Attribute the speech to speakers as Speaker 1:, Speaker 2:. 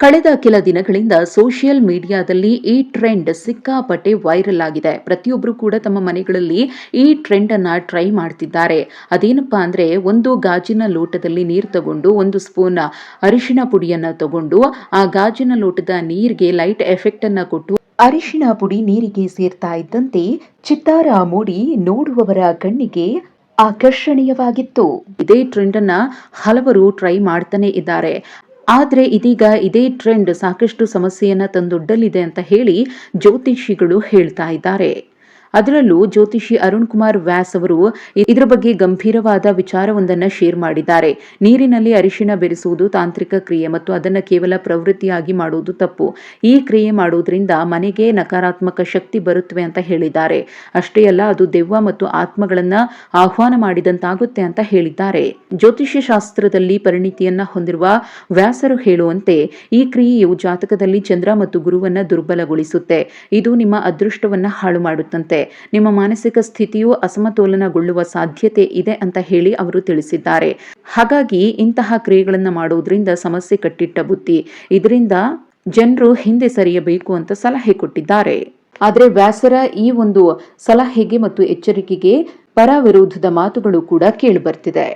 Speaker 1: ಕಳೆದ ಕೆಲ ದಿನಗಳಿಂದ ಸೋಷಿಯಲ್ ಮೀಡಿಯಾದಲ್ಲಿ ಈ ಟ್ರೆಂಡ್ ಸಿಕ್ಕಾಪಟ್ಟೆ ವೈರಲ್ ಆಗಿದೆ. ಪ್ರತಿಯೊಬ್ಬರು ಕೂಡ ತಮ್ಮ ಮನೆಗಳಲ್ಲಿ ಈ ಟ್ರೆಂಡ್ ಅನ್ನ ಟ್ರೈ ಮಾಡ್ತಿದ್ದಾರೆ. ಅದೇನಪ್ಪಾ ಅಂದ್ರೆ ಒಂದು ಗಾಜಿನ ಲೋಟದಲ್ಲಿ ನೀರು ತಗೊಂಡು, ಒಂದು ಸ್ಪೂನ್ ಅರಿಶಿನ ಪುಡಿಯನ್ನ ತಗೊಂಡು, ಆ ಗಾಜಿನ ಲೋಟದ ನೀರಿಗೆ ಲೈಟ್ ಎಫೆಕ್ಟ್ ಅನ್ನ ಕೊಟ್ಟು ಅರಿಶಿನ ಪುಡಿ ನೀರಿಗೆ ಸೇರ್ತಾ ಇದ್ದಂತೆ ಚಿತ್ತಾರ ಮೂಡಿ ನೋಡುವವರ ಕಣ್ಣಿಗೆ ಆಕರ್ಷಣೀಯವಾಗಿತ್ತು. ಇದೇ ಟ್ರೆಂಡ್ ಅನ್ನ ಹಲವರು ಟ್ರೈ ಮಾಡ್ತಾನೆ ಇದ್ದಾರೆ. ಆದ್ರೆ ಇದೀಗ ಇದೇ ಟ್ರೆಂಡ್ ಸಾಕಷ್ಟು ಸಮಸ್ಯೆಯನ್ನು ತಂದೊಡ್ಡಲಿದೆ ಅಂತ ಹೇಳಿ ಜ್ಯೋತಿಷಿಗಳು ಹೇಳ್ತಾ ಇದ್ದಾರೆ. ಅದರಲ್ಲೂ ಜ್ಯೋತಿಷಿ ಅರುಣ್ ಕುಮಾರ್ ವ್ಯಾಸ್ ಅವರು ಇದರ ಬಗ್ಗೆ ಗಂಭೀರವಾದ ವಿಚಾರವೊಂದನ್ನು ಶೇರ್ ಮಾಡಿದ್ದಾರೆ. ನೀರಿನಲ್ಲಿ ಅರಿಶಿನ ಬೆರೆಸುವುದು ತಾಂತ್ರಿಕ ಕ್ರಿಯೆ ಮತ್ತು ಅದನ್ನು ಕೇವಲ ಪ್ರವೃತ್ತಿಯಾಗಿ ಮಾಡುವುದು ತಪ್ಪು. ಈ ಕ್ರಿಯೆ ಮಾಡುವುದರಿಂದ ಮನೆಗೆ ನಕಾರಾತ್ಮಕ ಶಕ್ತಿ ಬರುತ್ತವೆ ಅಂತ ಹೇಳಿದ್ದಾರೆ. ಅಷ್ಟೇ ಅಲ್ಲ, ಅದು ದೆವ್ವ ಮತ್ತು ಆತ್ಮಗಳನ್ನ ಆಹ್ವಾನ ಮಾಡಿದಂತಾಗುತ್ತೆ ಅಂತ ಹೇಳಿದ್ದಾರೆ. ಜ್ಯೋತಿಷ್ಯ ಶಾಸ್ತ್ರದಲ್ಲಿ ಪರಿಣಿತಿಯನ್ನ ಹೊಂದಿರುವ ವ್ಯಾಸರು ಹೇಳುವಂತೆ, ಈ ಕ್ರಿಯೆಯು ಜಾತಕದಲ್ಲಿ ಚಂದ್ರ ಮತ್ತು ಗುರುವನ್ನ ದುರ್ಬಲಗೊಳಿಸುತ್ತೆ. ಇದು ನಿಮ್ಮ ಅದೃಷ್ಟವನ್ನ ಹಾಳು ಮಾಡುತ್ತಂತೆ ನಿಮ್ಮ ಮಾನಸಿಕ ಸ್ಥಿತಿಯು ಅಸಮತೋಲನಗೊಳ್ಳುವ ಸಾಧ್ಯತೆ ಇದೆ ಅಂತ ಹೇಳಿ ಅವರು ತಿಳಿಸಿದ್ದಾರೆ. ಹಾಗಾಗಿ ಇಂತಹ ಕ್ರಿಯೆಗಳನ್ನು ಮಾಡುವುದರಿಂದ ಸಮಸ್ಯೆ ಕಟ್ಟಿಟ್ಟ ಬುದ್ಧಿ. ಇದರಿಂದ ಜನರು ಹಿಂದೆ ಸರಿಯಬೇಕು ಅಂತ ಸಲಹೆ ಕೊಟ್ಟಿದ್ದಾರೆ. ಆದರೆ ವ್ಯಾಸರ ಈ ಒಂದು ಸಲಹೆಗೆ ಮತ್ತು ಎಚ್ಚರಿಕೆಗೆ ಪರ ವಿರೋಧದ ಮಾತುಗಳು ಕೂಡ ಕೇಳಿಬರ್ತಿದೆ